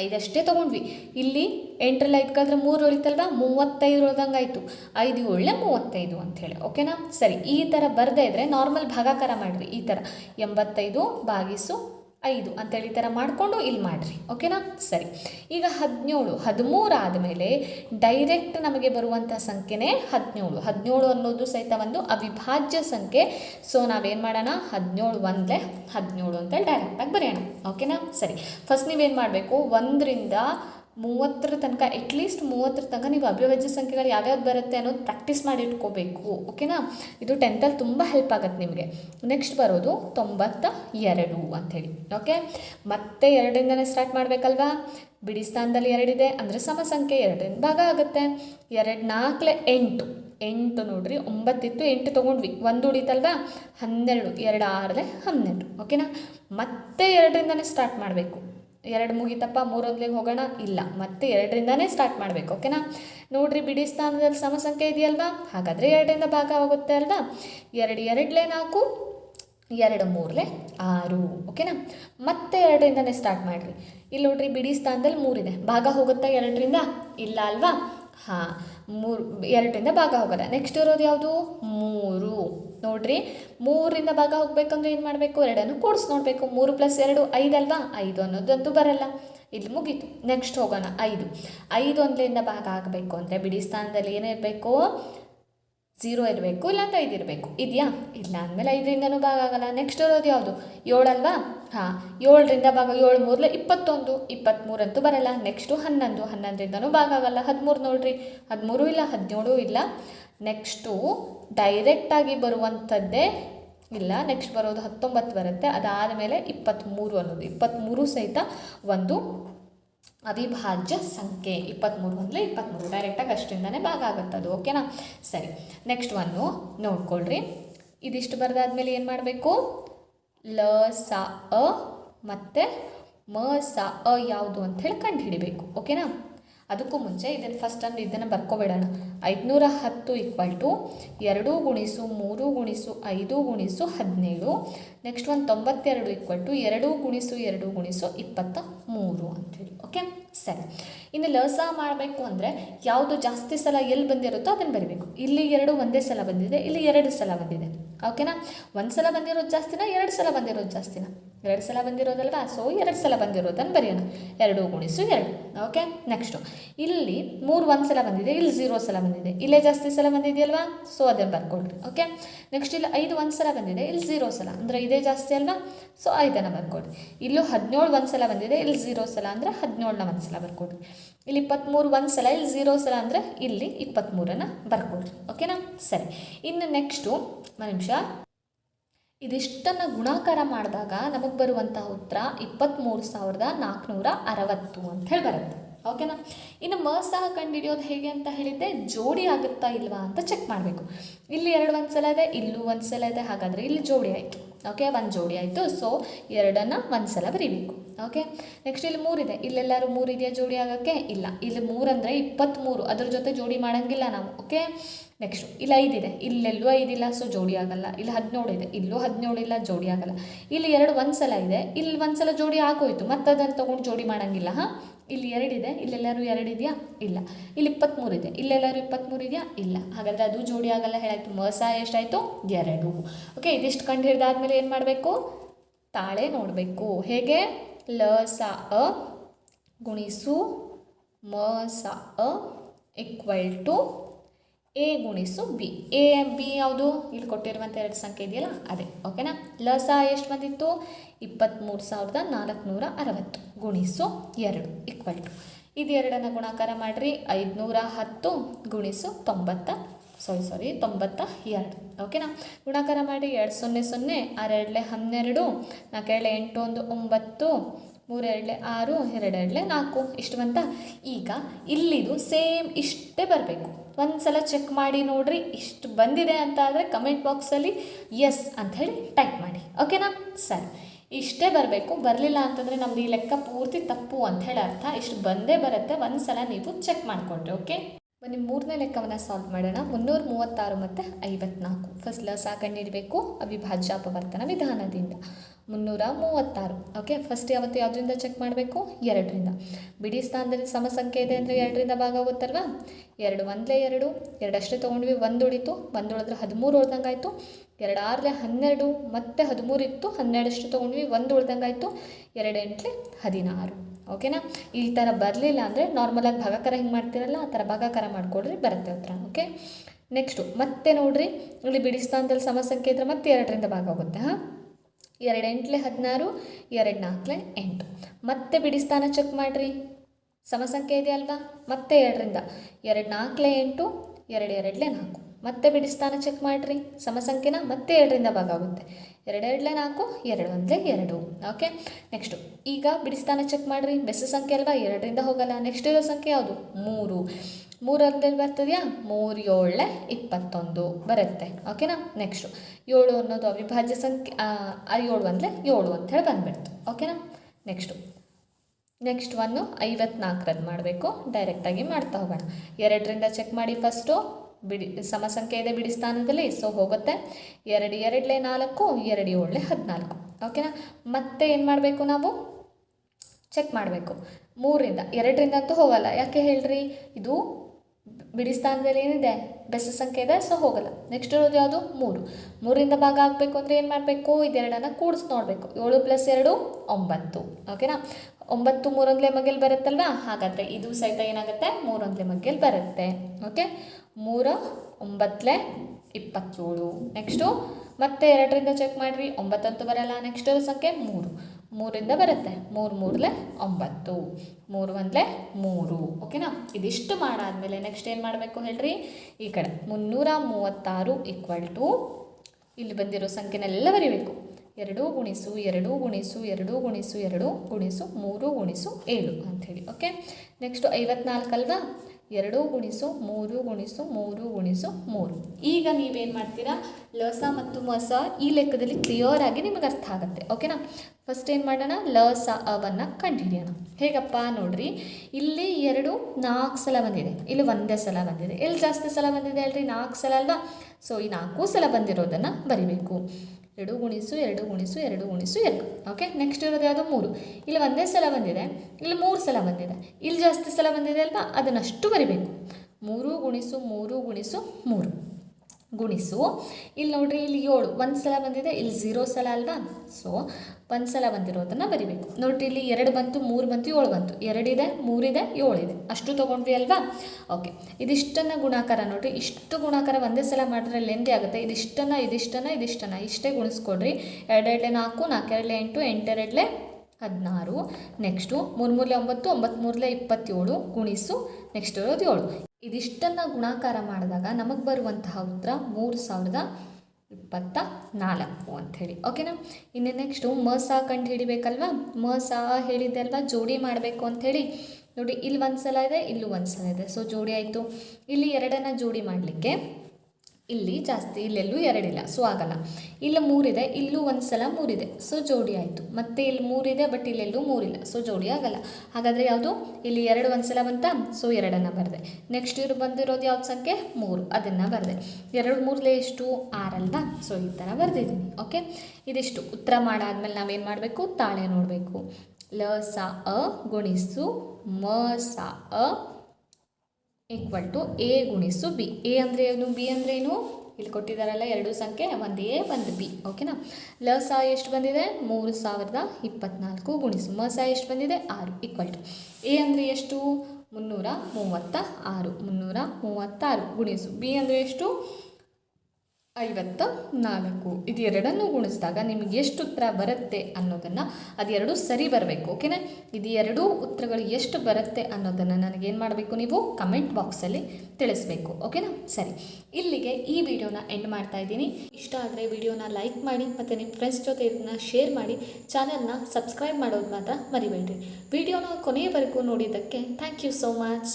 ಐದಷ್ಟೇ ತೊಗೊಂಡ್ವಿ. ಇಲ್ಲಿ ಎಂಟರಲ್ಲಿ ಐದು ಕಳೆದ್ರೆ ಮೂರು ಉಳಿತಲ್ವಾ? ಮೂವತ್ತೈದು ಉಳ್ದಂಗೆ ಆಯಿತು. ಐದು ಒಳ್ಳೆ ಮೂವತ್ತೈದು ಅಂಥೇಳಿ ಓಕೆನಾ ಸರಿ, ಈ ಥರ ಬರದೇ ಇದ್ದರೆ ನಾರ್ಮಲ್ ಭಾಗಾಕಾರ ಮಾಡಿರಿ ಈ ಥರ ಎಂಬತ್ತೈದು ಬಾಗಿಸು ಐದು ಅಂತೇಳಿ ಈ ಥರ ಮಾಡಿಕೊಂಡು ಇಲ್ಲಿ ಮಾಡಿರಿ ಓಕೆನಾ ಸರಿ. ಈಗ ಹದಿನೇಳು, ಹದಿಮೂರು ಆದಮೇಲೆ ಡೈರೆಕ್ಟ್ ನಮಗೆ ಬರುವಂಥ ಸಂಖ್ಯೆನೇ ಹದಿನೇಳು. ಹದಿನೇಳು ಅನ್ನೋದು ಸಹಿತ ಒಂದು ಅವಿಭಾಜ್ಯ ಸಂಖ್ಯೆ. ಸೊ ನಾವೇನು ಮಾಡೋಣ? ಹದಿನೇಳು ಒಂದಲೇ ಹದಿನೇಳು ಅಂತೇಳಿ ಡೈರೆಕ್ಟಾಗಿ ಬರೆಯೋಣ ಓಕೆನಾ ಸರಿ. ಫಸ್ಟ್ ನೀವೇನು ಮಾಡಬೇಕು? ಒಂದರಿಂದ ಮೂವತ್ತರ ತನಕ ಅಟ್ಲೀಸ್ಟ್ ಮೂವತ್ತರ ತನಕ ನೀವು ಅವಿಭಾಜ್ಯ ಸಂಖ್ಯೆಗಳು ಯಾವ್ಯಾವ್ದು ಬರುತ್ತೆ ಅನ್ನೋದು ಪ್ರಾಕ್ಟೀಸ್ ಮಾಡಿ ಇಟ್ಕೋಬೇಕು ಓಕೆನಾ ಇದು ಟೆಂತಲ್ಲಿ ತುಂಬ ಹೆಲ್ಪ್ ಆಗುತ್ತೆ ನಿಮಗೆ. ನೆಕ್ಸ್ಟ್ ಬರೋದು ತೊಂಬತ್ತ ಎರಡು ಅಂಥೇಳಿ ಓಕೆ ಮತ್ತೆ ಎರಡರಿಂದನೇ ಸ್ಟಾರ್ಟ್ ಮಾಡಬೇಕಲ್ವಾ? ಬಿಡಿ ಸ್ಥಾನದಲ್ಲಿ ಎರಡಿದೆ, ಅಂದರೆ ಸಮ ಸಂಖ್ಯೆ ಎರಡರಿಂದ ಭಾಗ ಆಗುತ್ತೆ. ಎರಡು ನಾಲ್ಕಲೆ ಎಂಟು ಎಂಟು ನೋಡ್ರಿ, ಒಂಬತ್ತಿತ್ತು, ಎಂಟು ತೊಗೊಂಡ್ವಿ, ಒಂದು ಉಳಿತಲ್ವಾ? ಹನ್ನೆರಡು, ಎರಡು ಆರಲೆ ಹನ್ನೆರಡು ಓಕೆನಾ ಮತ್ತೆ ಎರಡರಿಂದನೇ ಸ್ಟಾರ್ಟ್ ಮಾಡಬೇಕು. ಎರಡು ಮುಗಿತಪ್ಪ ಮೂರೊಂದ್ಲಿಗೆ ಹೋಗೋಣ? ಇಲ್ಲ. ಮತ್ತೆ ಎರಡರಿಂದನೇ ಸ್ಟಾರ್ಟ್ ಮಾಡಬೇಕು ಓಕೆನಾ ನೋಡ್ರಿ, ಬಿಡಿ ಸ್ಥಾನದಲ್ಲಿ ಸಮಸಂಖ್ಯೆ ಇದೆಯಲ್ವಾ? ಹಾಗಾದರೆ ಎರಡರಿಂದ ಭಾಗ ಆಗುತ್ತೆ ಅಲ್ವಾ? ಎರಡು, ಎರಡಲೇ ನಾಲ್ಕು, ಎರಡು ಮೂರಲೆ ಆರು ಓಕೆನಾ ಮತ್ತೆ ಎರಡರಿಂದನೇ ಸ್ಟಾರ್ಟ್ ಮಾಡಿರಿ. ಇಲ್ಲಿ ನೋಡ್ರಿ, ಬಿಡಿ ಸ್ಥಾನದಲ್ಲಿ ಮೂರಿದೆ. ಭಾಗ ಹೋಗುತ್ತಾ ಎರಡರಿಂದ? ಇಲ್ಲ ಅಲ್ವಾ? ಹಾಂ, ಮೂರು, ಎರಡರಿಂದ ಭಾಗ ಹೋಗಲ್ಲ ನೆಕ್ಸ್ಟ್ ಇರೋದು ಯಾವುದು? ಮೂರು. ನೋಡ್ರಿ ಮೂರರಿಂದ ಭಾಗ ಹೋಗ್ಬೇಕಂದ್ರೆ ಏನು ಮಾಡಬೇಕು? ಎರಡನ್ನು ಕೂಡಿಸ್ ನೋಡಬೇಕು. ಮೂರು ಪ್ಲಸ್ ಎರಡು ಅಲ್ವಾ? ಐದು ಅನ್ನೋದಂತೂ ಬರಲ್ಲ. ಇಲ್ಲಿ ಮುಗೀತು. ನೆಕ್ಸ್ಟ್ ಹೋಗೋಣ. ಐದು. ಐದು ಒಂದರಿಂದ ಭಾಗ ಆಗಬೇಕು ಅಂದರೆ ಬಿಡಿ ಸ್ಥಾನದಲ್ಲಿ ಏನಿರಬೇಕು ಝೀರೋ ಇರಬೇಕು, ಇಲ್ಲಾಂದ್ರೆ ಐದು ಇರಬೇಕು. ಇದೆಯಾ? ಇಲ್ಲ ಅಂದಮೇಲೆ ಐದರಿಂದನೂ ಭಾಗ ಆಗಲ್ಲ. ನೆಕ್ಸ್ಟ್ ಇರೋದು ಯಾವುದು? ಏಳಲ್ವಾ? ಹಾಂ, ಏಳರಿಂದ ಭಾಗ ಏಳು ಮೂರಲೆ ಇಪ್ಪತ್ತೊಂದು ಇಪ್ಪತ್ತ್ಮೂರಂತೂ ಬರಲ್ಲ. ನೆಕ್ಸ್ಟು ಹನ್ನೊಂದು, ಹನ್ನೊಂದರಿಂದನೂ ಭಾಗ ಆಗಲ್ಲ. ಹದಿಮೂರು ನೋಡ್ರಿ. ಹದಿಮೂರು ಇಲ್ಲ, ಹದಿನೇಳು ಇಲ್ಲ. ನೆಕ್ಸ್ಟು ಡೈರೆಕ್ಟಾಗಿ ಬರುವಂಥದ್ದೇ ಇಲ್ಲ. ನೆಕ್ಸ್ಟ್ ಬರೋದು ಹತ್ತೊಂಬತ್ತು ಬರುತ್ತೆ. ಅದಾದಮೇಲೆ ಇಪ್ಪತ್ತ್ಮೂರು ಅನ್ನೋದು. ಇಪ್ಪತ್ತ್ಮೂರು ಸಹಿತ ಒಂದು ಅವಿಭಾಜ್ಯ ಸಂಖ್ಯೆ ಇಪ್ಪತ್ತ್ಮೂರು ಅಂದರೆ ಇಪ್ಪತ್ತ್ಮೂರು ಡೈರೆಕ್ಟಾಗಿ ಅಷ್ಟರಿಂದನೇ ಭಾಗ ಆಗುತ್ತೆ ಅದು. ಓಕೆನಾ ಸರಿ. ನೆಕ್ಸ್ಟ್ ಒನ್ನು ನೋಡ್ಕೊಳ್ರಿ. ಇದಿಷ್ಟು ಬರೆದಾದ್ಮೇಲೆ ಏನು ಮಾಡಬೇಕು? ಲ, ಸ, ಅ ಮತ್ತು ಮ, ಸ, ಅ ಯಾವುದು ಅಂಥೇಳಿ ಕಂಡು ಹಿಡಿಬೇಕು ಓಕೆನಾ ಅದಕ್ಕೂ ಮುಂಚೆ ಇದನ್ನು ಫಸ್ಟ್ ಅಂದ್ರೆ ಇದನ್ನು ಬರ್ಕೊಬೇಡೋಣ. ಐದುನೂರ ಹತ್ತು ಈಕ್ವಲ್ ಟು ಎರಡು ಗುಣಿಸು ಮೂರು ಗುಣಿಸು ಐದು ಗುಣಿಸು ಹದಿನೇಳು. ನೆಕ್ಸ್ಟ್ ಒಂದು ತೊಂಬತ್ತೆರಡು ಈಕ್ವಲ್ ಟು ಎರಡು ಗುಣಿಸು ಎರಡು ಗುಣಿಸು ಇಪ್ಪತ್ತ ಮೂರು ಅಂಥೇಳಿ ಓಕೆ ಸರಿ. ಇನ್ನು ಲಸ ಮಾಡಬೇಕು ಅಂದರೆ ಯಾವುದು ಜಾಸ್ತಿ ಸಲ ಎಲ್ಲಿ ಬಂದಿರುತ್ತೋ ಅದನ್ನು ಬರಬೇಕು. ಇಲ್ಲಿ ಎರಡು ಒಂದೇ ಸಲ ಬಂದಿದೆ, ಇಲ್ಲಿ ಎರಡು ಸಲ ಬಂದಿದೆ. ಓಕೆನಾ ಒಂದು ಸಲ ಬಂದಿರೋದು ಜಾಸ್ತಿನ, ಎರಡು ಸಲ ಬಂದಿರೋದು ಜಾಸ್ತಿನ. ಎರಡು ಸಲ ಬಂದಿರೋದಲ್ವಾ? ಸೊ ಎರಡು ಸಲ ಬಂದಿರೋದನ್ನು ಬರೆಯೋಣ. ಎರಡು ಗುಣಿಸು ಎರಡು. ಓಕೆ ನೆಕ್ಸ್ಟು ಇಲ್ಲಿ ಮೂರು ಒಂದು ಸಲ ಬಂದಿದೆ, ಇಲ್ಲಿ ಝೀರೋ ಸಲ ಬಂದಿದೆ. ಇಲ್ಲೇ ಜಾಸ್ತಿ ಸಲ ಬಂದಿದೆಯಲ್ವಾ? ಸೊ ಅದೇ ಬರ್ಕೊಳ್ರಿ. ಓಕೆ ನೆಕ್ಸ್ಟ್ ಇಲ್ಲಿ ಐದು ಒಂದು ಸಲ ಬಂದಿದೆ, ಇಲ್ಲಿ ಝೀರೋ ಸಲ. ಅಂದರೆ ಇದೇ ಜಾಸ್ತಿ ಅಲ್ವಾ? ಸೊ ಐದನ್ನು ಬರ್ಕೊಡ್ರಿ. ಇಲ್ಲೂ ಹದಿನೇಳು ಒಂದು ಸಲ ಬಂದಿದೆ, ಇಲ್ಲಿ ಝೀರೋ ಸಲ ಅಂದರೆ ಹದಿನೇಳನ್ನ ಒಂದು ಸಲ ಬರ್ಕೊಡ್ರಿ. ಇಲ್ಲಿ ಇಪ್ಪತ್ತ್ಮೂರು ಒಂದು ಸಲ, ಇಲ್ಲಿ ಝೀರೋ ಸಲ ಅಂದರೆ ಇಲ್ಲಿ ಇಪ್ಪತ್ತ್ಮೂರನ್ನು ಬರ್ಕೊಡ್ರಿ. ಓಕೆನಾ ಸರಿ. ಇನ್ನು ನೆಕ್ಸ್ಟು ಒಂದು ನಿಮಿಷ. ಇದಿಷ್ಟನ್ನು ಗುಣಾಕಾರ ಮಾಡಿದಾಗ ನಮಗೆ ಬರುವಂತಹ ಉತ್ತರ ಇಪ್ಪತ್ತ್ಮೂರು ಸಾವಿರದ ನಾಲ್ಕುನೂರ ಅರವತ್ತು ಅಂತ ಹೇಳಿ ಬರುತ್ತೆ. ಓಕೆನಾ ಇನ್ನು ಮ ಸಹ ಕಂಡುಹಿಡಿಯೋದು ಹೇಗೆ ಅಂತ ಹೇಳಿದ್ದೆ ಜೋಡಿ ಆಗುತ್ತಾ ಇಲ್ವಾ ಅಂತ ಚೆಕ್ ಮಾಡಬೇಕು. ಇಲ್ಲಿ ಎರಡು ಒಂದು ಸಲ ಇದೆ, ಇಲ್ಲೂ ಒಂದು ಸಲ ಇದೆ, ಹಾಗಾದರೆ ಇಲ್ಲಿ ಜೋಡಿ ಆಯಿತು. ಓಕೆ ಒಂದು ಜೋಡಿ ಆಯಿತು ಸೊ ಎರಡನ್ನು ಒಂದು ಸಲ ಬರೀಬೇಕು. ಓಕೆ ನೆಕ್ಸ್ಟ್ ಇಲ್ಲಿ ಮೂರಿದೆ. ಇಲ್ಲೆಲ್ಲರೂ ಮೂರು ಇದೆಯಾ ಜೋಡಿ ಆಗೋಕ್ಕೆ? ಇಲ್ಲ. ಇಲ್ಲಿ ಮೂರಂದರೆ ಇಪ್ಪತ್ತ್ಮೂರು ಅದ್ರ ಜೊತೆ ಜೋಡಿ ಮಾಡೋಂಗಿಲ್ಲ ನಾವು. ಓಕೆ ನೆಕ್ಸ್ಟು ಇಲ್ಲಿ ಐದಿದೆ. ಇಲ್ಲೆಲ್ಲೂ ಐದಿಲ್ಲ ಸೊ ಜೋಡಿ ಆಗಲ್ಲ. ಇಲ್ಲಿ ಹದಿನೇಳು ಇದೆ. ಇಲ್ಲೂ ಹದಿನೇಳು ಇಲ್ಲ, ಜೋಡಿ ಆಗಲ್ಲ. ಇಲ್ಲಿ ಎರಡು ಒಂದು ಸಲ ಇದೆ. ಇಲ್ಲಿ ಒಂದು ಸಲ ಜೋಡಿ ಆಗೋಯ್ತು. ಮತ್ತೆ ಅದನ್ನು ತೊಗೊಂಡು ಜೋಡಿ ಮಾಡೋಂಗಿಲ್ಲ, ಹಾಂ? ಇಲ್ಲಿ ಎರಡಿದೆ. ಇಲ್ಲೆಲ್ಲರೂ ಎರಡು ಇದೆಯಾ ಇಲ್ಲ. ಇಲ್ಲಿ ಇಪ್ಪತ್ತ್ಮೂರು ಇದೆ. ಇಲ್ಲೆಲ್ಲರೂ ಇಪ್ಪತ್ತ್ಮೂರು ಇದೆಯಾ? ಇಲ್ಲ. ಹಾಗಾದರೆ ಅದು ಜೋಡಿ ಆಗಲ್ಲ. ಹೇಳಾಯ್ತು ಮಸ ಎಷ್ಟಾಯಿತು? ಎರಡು. ಓಕೆ ಇದಿಷ್ಟು ಕಂಡು ಹಿಡ್ದಾದ್ಮೇಲೆ ಏನು ಮಾಡಬೇಕು? ತಾಳೆ ನೋಡಬೇಕು. ಹೇಗೆ? ಲ, ಸ, ಅ ಗುಣಿಸು, ಮ, ಸ, ಅ ಈಕ್ವಲ್ ಟು ಎ ಗುಣಿಸು ಬಿ ಎ ಬಿ ಯಾವುದು? ಇಲ್ಲಿ ಕೊಟ್ಟಿರುವಂಥ ಎರಡು ಸಂಖ್ಯೆ ಇದೆಯಲ್ಲ? ಅದೇ. ಓಕೆನಾ ಲ, ಸ ಎಷ್ಟು ಬಂದಿತ್ತು? ಇಪ್ಪತ್ತ್ಮೂರು ಸಾವಿರದ ನಾಲ್ಕುನೂರ ಅರವತ್ತು. ಗುಣಿಸು ಎರಡು ಈಕ್ವಲ್ ಟು ಇದು ಎರಡನ್ನು ಗುಣಾಕಾರ ಮಾಡಿರಿ. ಐದುನೂರ ಹತ್ತು ಗುಣಿಸು ತೊಂಬತ್ತ ಸಾರಿ ಸಾರಿ ತೊಂಬತ್ತ ಎರಡು. ಓಕೆನಾ ಗುಣಾಕಾರ ಮಾಡಿ ಎರಡು ಸೊನ್ನೆ ಸೊನ್ನೆ ಆರೆರಡಲೆ ಹನ್ನೆರಡು ನಾಲ್ಕೆರಡಲೆ ಎಂಟು ಒಂದು ಒಂಬತ್ತು ಮೂರೆರಡಲೆ ಆರು ಎರಡೆರಡಲೆ ನಾಲ್ಕು. ಇಷ್ಟು ಬಂತ? ಈಗ ಇಲ್ಲಿದು ಸೇಮ್ ಇಷ್ಟೇ ಬರಬೇಕು. ಒಂದು ಸಲ ಚೆಕ್ ಮಾಡಿ ನೋಡ್ರಿ ಇಷ್ಟು ಬಂದಿದೆ ಅಂತ ಆದರೆ ಕಮೆಂಟ್ ಬಾಕ್ಸಲ್ಲಿ ಎಸ್ ಅಂತ ಹೇಳಿ ಟೈಪ್ ಮಾಡಿ. ಓಕೆನಾ ಸರಿ. ಇಷ್ಟೇ ಬರಬೇಕು. ಬರಲಿಲ್ಲ ಅಂತಂದರೆ ನಮ್ದು ಈ ಲೆಕ್ಕ ಪೂರ್ತಿ ತಪ್ಪು ಅಂತ ಹೇಳಿ ಅರ್ಥ ಇಷ್ಟು ಬಂದೇ ಬರುತ್ತೆ. ಒಂದು ಸಲ ನೀವು ಚೆಕ್ ಮಾಡಿಕೊಂಡ್ರಿ ಓಕೆ ಬನ್ನಿ, ಮೂರನೇ ಲೆಕ್ಕವನ್ನು ಸಾಲ್ವ್ ಮಾಡೋಣ. ಮುನ್ನೂರ ಮೂವತ್ತಾರು ಮತ್ತು ಐವತ್ನಾಲ್ಕು. ಫಸ್ಟ್ ಲಸ ಕಂಡಿಡಬೇಕು ಅವಿಭಾಜ್ಯ ಅಪವರ್ತನ ವಿಧಾನದಿಂದ. ಮುನ್ನೂರ ಮೂವತ್ತಾರು. ಓಕೆ ಫಸ್ಟ್ ಯಾವತ್ತು ಯಾವುದರಿಂದ ಚೆಕ್ ಮಾಡಬೇಕು? ಎರಡರಿಂದ. ಬಿಡಿ ಸ್ಥಾನದಲ್ಲಿ ಸಮಸಂಖ್ಯೆ ಇದೆ ಅಂದರೆ ಎರಡರಿಂದ ಭಾಗ ಆಗುತ್ತಲ್ವಾ? ಎರಡು ಒಂದಲೇ ಎರಡು, ಎರಡಷ್ಟೇ ತೊಗೊಂಡ್ವಿ, ಒಂದು ಉಳಿತು. ಒಂದು ಉಳಿದ್ರೆ ಹದಿಮೂರು ಉಳ್ದಂಗೆ ಆಯಿತು. ಎರಡು ಆರಲೆ ಹನ್ನೆರಡು, ಮತ್ತೆ ಹದಿಮೂರು ಇತ್ತು. ಹನ್ನೆರಡಷ್ಟು ತೊಗೊಂಡ್ವಿ, ಒಂದು ಉಳ್ದಂಗೆ ಆಯಿತು. ಎರಡು ಎಂಟ್ಲೆ ಹದಿನಾರು. ಓಕೆನಾ? ಈ ಥರ ಬರಲಿಲ್ಲ ಅಂದರೆ ನಾರ್ಮಲಾಗಿ ಭಾಗಾಕಾರ ಹಿಂಗೆ ಮಾಡ್ತೀರಲ್ಲ, ಆ ಥರ ಭಾಗಾಕಾರ ಮಾಡಿಕೊಡ್ರಿ, ಬರುತ್ತೆ ಉತ್ತರ, ಓಕೆ? ನೆಕ್ಸ್ಟು ಮತ್ತೆ ನೋಡ್ರಿ, ಇಲ್ಲಿ ಬಿಡಿಸ್ತಾಂತಲ್ಲಿ ಸಮಸಂಖ್ಯೆ ಸಮ ಸಂಖ್ಯೆ ಇದ್ರೆ ಮತ್ತೆ ಎರಡರಿಂದ ಭಾಗ ಆಗುತ್ತೆ ಹಾಂ? ಎರಡು ಎಂಟ್ಲೆ ಹದಿನಾರು ಎರಡು ನಾಲ್ಕಲೆ ಎಂಟು. ಮತ್ತೆ ಬಿಡಿಸ್ತಾನ ಚೆಕ್ ಮಾಡಿರಿ ಸಮಸಂಖ್ಯೆ ಇದೆ ಅಲ್ವಾ? ಮತ್ತೆ ಎರಡರಿಂದ ಎರಡು ನಾಲ್ಕಲೆ ಎಂಟು, ಎರಡು ಎರಡಲೆ ನಾಲ್ಕು. ಮತ್ತೆ ಬಿಡಿ ಸ್ಥಾನ ಚೆಕ್ ಮಾಡಿರಿ. ಸಮಸಂಖ್ಯೆನ ಮತ್ತೆ ಎರಡರಿಂದ ಭಾಗ ಆಗುತ್ತೆ ಎರಡು ಎರಡಲೇ ನಾಲ್ಕು ಎರಡು ಒಂದಲೇ ಎರಡು. ಓಕೆ ನೆಕ್ಸ್ಟು ಈಗ ಬಿಡಿ ಸ್ಥಾನ ಚೆಕ್ ಮಾಡಿರಿ. ಬೆಸ ಸಂಖ್ಯೆ ಅಲ್ವಾ? ಎರಡರಿಂದ ಹೋಗಲ್ಲ. ನೆಕ್ಸ್ಟ್ ಇರೋ ಸಂಖ್ಯೆ ಯಾವುದು? ಮೂರು. ಮೂರಲ್ಲಿ ಬರ್ತದೆಯಾ? ಮೂರು, ಏಳೆ, ಇಪ್ಪತ್ತೊಂದು ಬರುತ್ತೆ. ಓಕೆನಾ ನೆಕ್ಸ್ಟು ಏಳು ಅನ್ನೋದು ಅವಿಭಾಜ್ಯ ಸಂಖ್ಯೆ ಏಳು ಅಂದರೆ ಏಳು ಅಂಥೇಳಿ ಬಂದ್ಬಿಡ್ತು. ಓಕೆನಾ ನೆಕ್ಸ್ಟು ನೆಕ್ಸ್ಟ್ ಒಂದು ಐವತ್ನಾಲ್ಕರದ್ದು ಮಾಡಬೇಕು. ಡೈರೆಕ್ಟಾಗಿ ಮಾಡ್ತಾ ಹೋಗೋಣ. ಎರಡರಿಂದ ಚೆಕ್ ಮಾಡಿ ಫಸ್ಟು ಬಿಡಿ ಸಮ ಸಂಖ್ಯೆ ಇದೆ ಬಿಡಿ ಸ್ಥಾನದಲ್ಲಿ ಸೊ ಹೋಗುತ್ತೆ. ಎರಡು, ಎರಡಲೆ ನಾಲ್ಕು, ಎರಡು ಏಳಲೆ ಹದಿನಾಲ್ಕು. ಓಕೆನಾ ಮತ್ತೆ ಏನು ಮಾಡಬೇಕು ನಾವು? ಚೆಕ್ ಮಾಡಬೇಕು. ಮೂರಿಂದ, ಎರಡರಿಂದ ಅಂತೂ ಹೋಗಲ್ಲ. ಯಾಕೆ ಹೇಳ್ರಿ? ಇದು ಬಿಡಿ ಸ್ಥಾನದಲ್ಲಿ ಏನಿದೆ? ಬೆಸ ಸಂಖ್ಯೆ ಇದೆ ಸೊ ಹೋಗಲ್ಲ. ನೆಕ್ಸ್ಟ್ ಇರೋದು ಯಾವುದು? ಮೂರು. ಮೂರಿಂದ ಭಾಗ ಆಗಬೇಕು ಅಂದರೆ ಏನು ಮಾಡಬೇಕು? ಇದೆರಡನ್ನು ಕೂಡಿಸಿ ನೋಡಬೇಕು. ಏಳು ಪ್ಲಸ್ ಎರಡು, ಒಂಬತ್ತು. ಓಕೆನಾ ಒಂಬತ್ತು ಮೂರೊಂದ್ಲೆ ಮಗ್ಗೆಲ್ ಬರುತ್ತಲ್ವಾ? ಹಾಗಾದರೆ ಇದು ಸಹಿತ ಏನಾಗುತ್ತೆ? ಮೂರೊಂದಲೇ ಮಗ್ಗೆಲ್ ಬರುತ್ತೆ. ಓಕೆ ಮೂರ, ಒಂಬತ್ತಲೆ ಇಪ್ಪತ್ತೇಳು. ನೆಕ್ಸ್ಟು ಮತ್ತೆ ಎರಡರಿಂದ ಚೆಕ್ ಮಾಡಿರಿ, ಒಂಬತ್ತಂತೂ ಬರಲ್ಲ ನೆಕ್ಸ್ಟ್ ಸಂಖ್ಯೆ ಮೂರು. ಮೂರಿಂದ ಬರುತ್ತೆ, ಮೂರು, ಮೂರಲೆ ಒಂಬತ್ತು. ಮೂರು ಒಂದಲೆ ಮೂರು. ಓಕೆನಾ ಇದಿಷ್ಟು ಮಾಡಾದಮೇಲೆ ನೆಕ್ಸ್ಟ್ ಏನು ಮಾಡಬೇಕು ಹೇಳ್ರಿ? ಈ ಕಡೆ ಮುನ್ನೂರ ಮೂವತ್ತಾರು ಈಕ್ವಲ್ ಟು ಇಲ್ಲಿ ಬಂದಿರೋ ಸಂಖ್ಯೆನೆಲ್ಲ ಬರೀಬೇಕು. ಎರಡು ಗುಣಿಸು ಎರಡು ಗುಣಿಸು ಎರಡು ಗುಣಿಸು ಎರಡು ಗುಣಿಸು, ಮೂರು ಗುಣಿಸು ಏಳು ಅಂಥೇಳಿ. ಓಕೆ ನೆಕ್ಸ್ಟು ಐವತ್ನಾಲ್ಕು ಅಲ್ವಾ ಎರಡು ಗುಣಿಸು ಮೂರು ಗುಣಿಸು ಮೂರು ಗುಣಿಸು ಮೂರು. ಈಗ ನೀವೇನು ಮಾಡ್ತೀರಾ? ಲಸ ಮತ್ತು ಮಸ ಈ ಲೆಕ್ಕದಲ್ಲಿ ಕ್ಲಿಯರ್ ಆಗಿ ನಿಮಗೆ ಅರ್ಥ ಆಗುತ್ತೆ ಓಕೆನಾ ಫಸ್ಟ್ ಏನು ಮಾಡೋಣ? ಲಸ ಅವನ್ನು ಕಂಡುಹಿಡಿಯೋಣ. ಹೇಗಪ್ಪ ನೋಡ್ರಿ, ಇಲ್ಲಿ ಎರಡು ನಾಲ್ಕು ಸಲ ಬಂದಿದೆ. ಇಲ್ಲಿ ಒಂದೇ ಸಲ ಬಂದಿದೆ. ಎಲ್ಲಿ ಜಾಸ್ತಿ ಸಲ ಬಂದಿದೆ ಹೇಳ್ರಿ? ನಾಲ್ಕು ಸಲ ಅಲ್ವಾ? ಸೊ ಈ ನಾಲ್ಕು ಸಲ ಬಂದಿರೋದನ್ನು ಬರಿಬೇಕು. ಎರಡು ಗುಣಿಸು ಎರಡು ಗುಣಿಸು ಎರಡು ಗುಣಿಸು ಎರಡು. ಓಕೆ ನೆಕ್ಸ್ಟ್ ಇರೋದು ಯಾವುದು? ಮೂರು. ಇಲ್ಲಿ ಒಂದೇ ಸಲ ಬಂದಿದೆ. ಇಲ್ಲಿ ಮೂರು ಸಲ ಬಂದಿದೆ. ಇಲ್ಲಿ ಜಾಸ್ತಿ ಸಲ ಬಂದಿದೆ ಅಲ್ವಾ? ಅದನ್ನಷ್ಟು ಬರಿಬೇಕು. ಮೂರು ಗುಣಿಸು ಮೂರು ಗುಣಿಸು ಮೂರು. ಗುಣಿಸು. ಇಲ್ಲಿ ನೋಡ್ರಿ ಇಲ್ಲಿ ಏಳು. ಒಂದು ಸಲ ಬಂದಿದೆ ಇಲ್ಲಿ ಝೀರೋ ಸಲ ಅಲ್ವಾ? ಸೊ ಒಂದು ಸಲ ಬಂದಿರೋದನ್ನು ಬರಿಬೇಕು. ನೋಡ್ರಿ, ಇಲ್ಲಿ ಎರಡು ಬಂತು, ಮೂರು ಬಂತು, ಏಳು ಬಂತು. ಎರಡಿದೆ, ಮೂರಿದೆ, ಏಳಿದೆ. ಅಷ್ಟು ತೊಗೊಂಡ್ವಿ ಅಲ್ವಾ? ಓಕೆ ಇದಿಷ್ಟನ್ನು ಗುಣಾಕಾರ ನೋಡ್ರಿ, ಇಷ್ಟು ಗುಣಾಕಾರ ಒಂದೇ ಸಲ ಮಾಡಿದ್ರೆ ಲೆಂದಿ ಆಗುತ್ತೆ. ಇದಿಷ್ಟನ್ನು ಇದಿಷ್ಟನ್ನು ಇದಿಷ್ಟನ್ನು, ಇಷ್ಟೇ ಗುಣಿಸ್ಕೊಡ್ರಿ ಎರಡೆರಡಲೆ ನಾಲ್ಕು ನಾಲ್ಕೆರಡಲೆ ಎಂಟು ಎಂಟೆರಡಲೆ ಹದಿನಾರು. ನೆಕ್ಸ್ಟು ಮೂರು ಮೂರಲೆ ಒಂಬತ್ತು ಒಂಬತ್ತು ಮೂರಲೆ ಇಪ್ಪತ್ತೇಳು. ಗುಣಿಸು ನೆಕ್ಸ್ಟ್ ಇರೋದು ಏಳು. ಇದಿಷ್ಟನ್ನು ಗುಣಾಕಾರ ಮಾಡಿದಾಗ ನಮಗೆ ಬರುವಂತಹ ಉತ್ತರ ಮೂರು ಸಾವಿರದ ಇಪ್ಪತ್ತ ನಾಲ್ಕು ಅಂಥೇಳಿ ಓಕೆನಾ ಇನ್ನು ನೆಕ್ಸ್ಟು ಮ, ಸ ಕಂಡು ಹಿಡಿಬೇಕಲ್ವಾ? ಮ, ಸಾ ಹೇಳಿದ್ದೆ ಅಲ್ವಾ? ಜೋಡಿ ಮಾಡಬೇಕು ಅಂಥೇಳಿ ನೋಡಿ, ಇಲ್ಲಿ ಒಂದು ಸಲ ಇದೆ, ಇಲ್ಲೂ ಒಂದು ಸಲ ಇದೆ. ಸೊ ಜೋಡಿ ಆಯಿತು. ಇಲ್ಲಿ ಎರಡನ್ನು ಜೋಡಿ ಮಾಡಲಿಕ್ಕೆ ಇಲ್ಲಿ ಜಾಸ್ತಿ ಇಲ್ಲೆಲ್ಲೂ ಎರಡಿಲ್ಲ, ಸೊ ಆಗಲ್ಲ. ಇಲ್ಲಿ ಮೂರಿದೆ, ಇಲ್ಲೂ ಒಂದು ಸಲ ಮೂರಿದೆ, ಸೊ ಜೋಡಿ ಆಯಿತು. ಮತ್ತೆ ಇಲ್ಲಿ ಮೂರಿದೆ ಬಟ್ ಇಲ್ಲೆಲ್ಲೂ ಮೂರಿಲ್ಲ, ಸೊ ಜೋಡಿ ಆಗಲ್ಲ. ಹಾಗಾದರೆ ಯಾವುದು? ಇಲ್ಲಿ ಎರಡು ಒಂದು ಸಲ ಬಂತ, ಸೊ ಎರಡನ್ನು ಬರೆದೆ. ನೆಕ್ಸ್ಟ್ ಇವ್ರು ಬಂದಿರೋದು ಯಾವ್ದು ಸಂಖ್ಯೆ? ಮೂರು, ಅದನ್ನು ಬರೆದೆ. ಎರಡು ಮೂರಲೇ ಎಷ್ಟು? ಆರಲ್ವಾ? ಸೊ ಈ ಥರ ಬರೆದಿದ್ದೀನಿ, ಓಕೆ? ಇದಿಷ್ಟು. ಉತ್ತರ ಮಾಡಾದ್ಮೇಲೆ ನಾವೇನು ಮಾಡಬೇಕು? ತಾಳೆ ನೋಡಬೇಕು. ಲ, ಸ, ಅ, ಗುಣಿಸು, ಮ, ಸ, ಅ ಈಕ್ವಲ್ ಟು ಎ ಗುಣಿಸು ಬಿ ಎ ಅಂದರೆ ಏನು? ಬಿ ಅಂದರೆ ಏನು? ಇಲ್ಲಿ ಕೊಟ್ಟಿದ್ದಾರಲ್ಲ ಎರಡು ಸಂಖ್ಯೆ, ಒಂದು ಎ ಒಂದು ಬಿ ಓಕೆನಾ ಲ ಸ ಎಷ್ಟು ಬಂದಿದೆ? ಮೂರು ಸಾವಿರದ ಇಪ್ಪತ್ನಾಲ್ಕು ಗುಣಿಸು. ಮ ಸ ಎಷ್ಟು ಬಂದಿದೆ? ಆರು. ಈಕ್ವಲ್ ಟು ಎ ಅಂದರೆ ಎಷ್ಟು? ಮುನ್ನೂರ ಮೂವತ್ತ ಆರು. ಮುನ್ನೂರ ಮೂವತ್ತಾರು ಗುಣಿಸು. ಬಿ ಅಂದರೆ ಎಷ್ಟು? ಐವತ್ತ ನಾಲ್ಕು. ಇದು ಎರಡನ್ನು ಗುಣಿಸಿದಾಗ ನಿಮಗೆ ಎಷ್ಟು ಉತ್ತರ ಬರುತ್ತೆ ಅನ್ನೋದನ್ನು ಅದೆರಡು ಸರಿ ಬರಬೇಕು, ಓಕೆನಾ? ಇದು ಎರಡೂ ಉತ್ತರಗಳು ಎಷ್ಟು ಬರುತ್ತೆ ಅನ್ನೋದನ್ನು ನನಗೇನು ಮಾಡಬೇಕು ನೀವು ಕಮೆಂಟ್ ಬಾಕ್ಸಲ್ಲಿ ತಿಳಿಸ್ಬೇಕು, ಓಕೆನಾ? ಸರಿ, ಇಲ್ಲಿಗೆ ಈ ವಿಡಿಯೋನ ಎಂಡ್ ಮಾಡ್ತಾ ಇದ್ದೀನಿ. ಇಷ್ಟ ಆದರೆ ವಿಡಿಯೋನ ಲೈಕ್ ಮಾಡಿ ಮತ್ತು ನಿಮ್ಮ ಫ್ರೆಂಡ್ಸ್ ಜೊತೆ ಇದನ್ನ ಶೇರ್ ಮಾಡಿ ಚಾನಲ್ನ ಸಬ್ಸ್ಕ್ರೈಬ್ ಮಾಡೋದು ಮಾತ್ರ ಮರಿಬೇಡ್ರಿ. ವಿಡಿಯೋನ ಕೊನೆಯವರೆಗೂ ನೋಡಿದ್ದಕ್ಕೆ ಥ್ಯಾಂಕ್ ಯು ಸೋ ಮಚ್